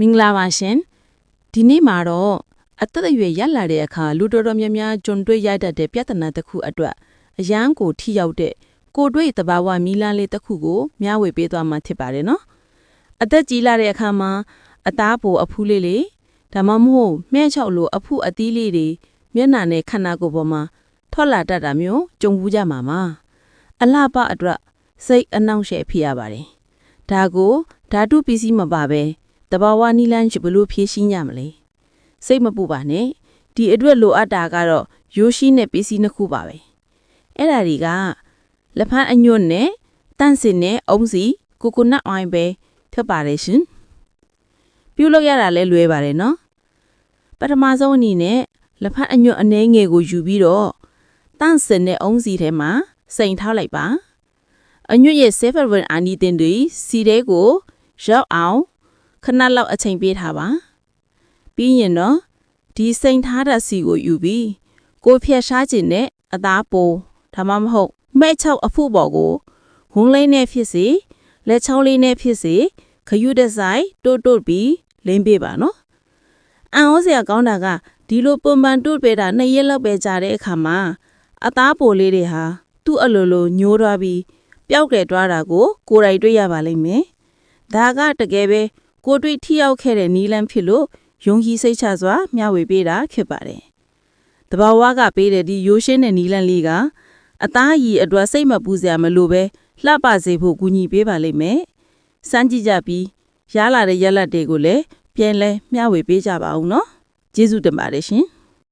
မင်္ဂလာပါရှင်ဒီနေ့မှာတော့အသက်အရွယ်ရက်လာတဲ့အခါလူတော်တော်များများကြုံတွေ့ရတတ်တဲ့ပြဿနာတစ်ခုအတွက်အရန်ကိုထိရောက်တဲ့ကိုယ်တွေ့တဘာဝမီလန်းလေးတစ်ခုကိုမျှဝေပေးသွားမှာဖြစ်ပါတယ်နော်အသက်ကြီးလာတဲ့အခါမှာအသားပိုအဖူးလေးလေးဒါမှမဟုတ်မှဲ့ချောက်လိုအဖူးအသီးလေးတွေမျက်နှာနဲ့ခန္ဓာကိုယ်ပေါ်မှာထွက်လာတတ်တာမျိုးကြုံဘူးကြမှာပါအလှပအတွက်စိတ်အနှောင့်အယှက်ဖြစ်ရပါတယ်ဒါကိုဓာတုပစ္စည်းမပါပဲ တဘာဝနီလန်းချဘလို့ဖြည့်ရှင်းရမလဲစိတ်မပူပါနဲ့ဒီအတွက်လိုအပ်တာကတော့ရိုးရှိတဲ့ပစ္စည်းနှစ်ခုပါပဲအဲ့ဒါတွေကလက်ဖက်အညွန့်နဲ့တန့်စင်နဲ့အုံးစီကိုကိုနတ်အိုင်ပဲဖြစ်ပါတယ်ရှင်ပြုလုပ်ရတာလဲလွယ်ပါတယ်နော်ပထမဆုံးအနေနဲ့လက်ဖက်အညွန့်အနှဲငယ်ကိုယူပြီးတော့တန့်စင်နဲ့အုံးစီထဲမှာစိန်ထားလိုက်ပါအညွန့်ရဲ့ seven အာနီတင်တွေစီတဲကိုရောက်အောင် ခဏလောက်အချိန်ပေးထားပါပြီးရင်တော့ဒီစိန်ထားတဲ့စီကိုယူပြီးကိုဖျက်ရှားခြင်းနဲ့အသားပိုဒါမှမဟုတ်မဲ့ချောက်အဖို့ပေါ်ကိုဝုန်းလေးနဲ့ဖြစ်စေလက်ချောင်းလေးနဲ့ဖြစ်စေခယူတဲ့ဆိုင်တိုးတိုးပြီးလင်းပေးပါနော်အန်ဩစရာကောင်းတာကဒီလိုပုံမှန်တိုးပေးတာနှစ်ရက်လောက်ပဲကြာတဲ့အခါမှာအသားပိုလေးတွေဟာသူ့အလိုလိုညိုးသွားပြီးပျောက်ကြယ်သွားတာကိုကိုယ်တိုင်တွေ့ရပါလိမ့်မယ်ဒါကတကယ်ပဲ ကိုယ်တွေ့ထိရောက်ခဲ့တဲ့နီလန်းဖြစ်လို့ယုံကြည်စိတ်ချစွာမျှဝေပေးတာဖြစ်ပါတယ်။တဘာဝကပေးတဲ့ဒီရိုးရှင်းတဲ့နီလန်းလေးကအသားရည်အတွက်စိတ်မပူစရာမလိုပဲလှပစေဖို့ကူညီပေးပါလိမ့်မယ်။စမ်းကြည့်ကြပြီးရလာတဲ့ရက်လက်တွေကိုလည်းပြန်လဲမျှဝေပေးကြပါဦးနော်။ကျေးဇူးတင်ပါတယ်ရှင်။